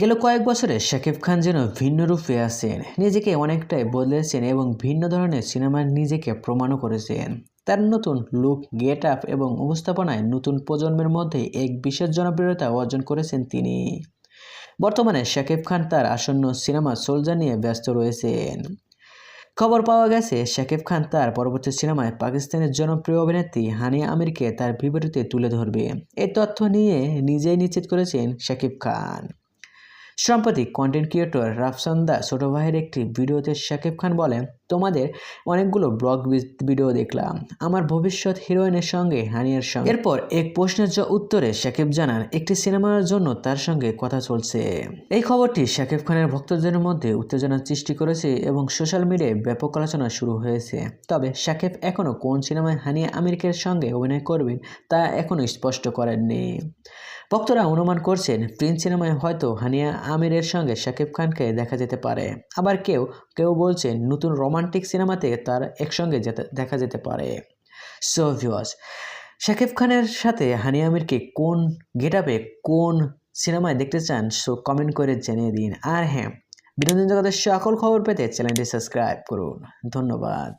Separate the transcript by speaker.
Speaker 1: গেল কয়েক বছরে শাকিব খান যেন ভিন্ন রূপে আছেন, নিজেকে অনেকটাই বদলেছেন এবং ভিন্ন ধরনের সিনেমার নিজেকে প্রমাণও করেছেন। তার নতুন লুক গেট আপ এবং উপস্থাপনায় নতুন প্রজন্মের মধ্যে এক বিশেষ জনপ্রিয়তা অর্জন করেছেন তিনি। বর্তমানে শাকিব খান তার আসন্ন সিনেমা সোলজার নিয়ে ব্যস্ত রয়েছেন। খবর পাওয়া গেছে, শাকিব খান তার পরবর্তী সিনেমায় পাকিস্তানের জনপ্রিয় অভিনেত্রী হানিয়া আমিরকে তার বিপরীতে তুলে ধরবে। এই তথ্য নিয়ে নিজেই নিশ্চিত করেছেন শাকিব খান। সম্প্রতি কন্টেন্ট ক্রিয়েটর রাফসান্দা ছোট ভাইয়ের একটি ভিডিওতে শাকিব খান বলেন তোমাদের অনেকগুলো ব্লগ ভিডিও দেখলাম। আমার ভবিষ্যৎ হিরোইনের সঙ্গে হানিয়ার সঙ্গে। এরপর এক প্রশ্নের উত্তরে শাকিব জানান, একটি সিনেমার জন্য তার সঙ্গে কথা চলছে। এই খবরটি শাকিব খানের ভক্তদের মধ্যে উত্তেজনার সৃষ্টি করেছে এবং সোশ্যাল মিডিয়ায় ব্যাপক আলোচনা শুরু হয়েছে। তবে শাকিব এখনও কোন সিনেমায় হানিয়া আমিরকের সঙ্গে অভিনয় করবেন তা এখনও স্পষ্ট করেননি। ভক্তরা অনুমান করছেন, প্রিন্স সিনেমায় হয়তো হানিয়া আমিরের সঙ্গে শাকিব খানকে দেখা যেতে পারে। আবার কেউ কেউ বলছেন নতুন রোমান্টিক সিনেমাতে তার একসঙ্গে যেতে, দেখা যেতে পারে। সো ভিউয়ার্স শাকিব খানের সাথে হানি আমিরকে কোন গেট কোন সিনেমায় দেখতে চান সো কমেন্ট করে জেনে দিন। আর হ্যাঁ বিনোদন জগতের সকল খবর পেতে চ্যানেলটি সাবস্ক্রাইব করুন। ধন্যবাদ।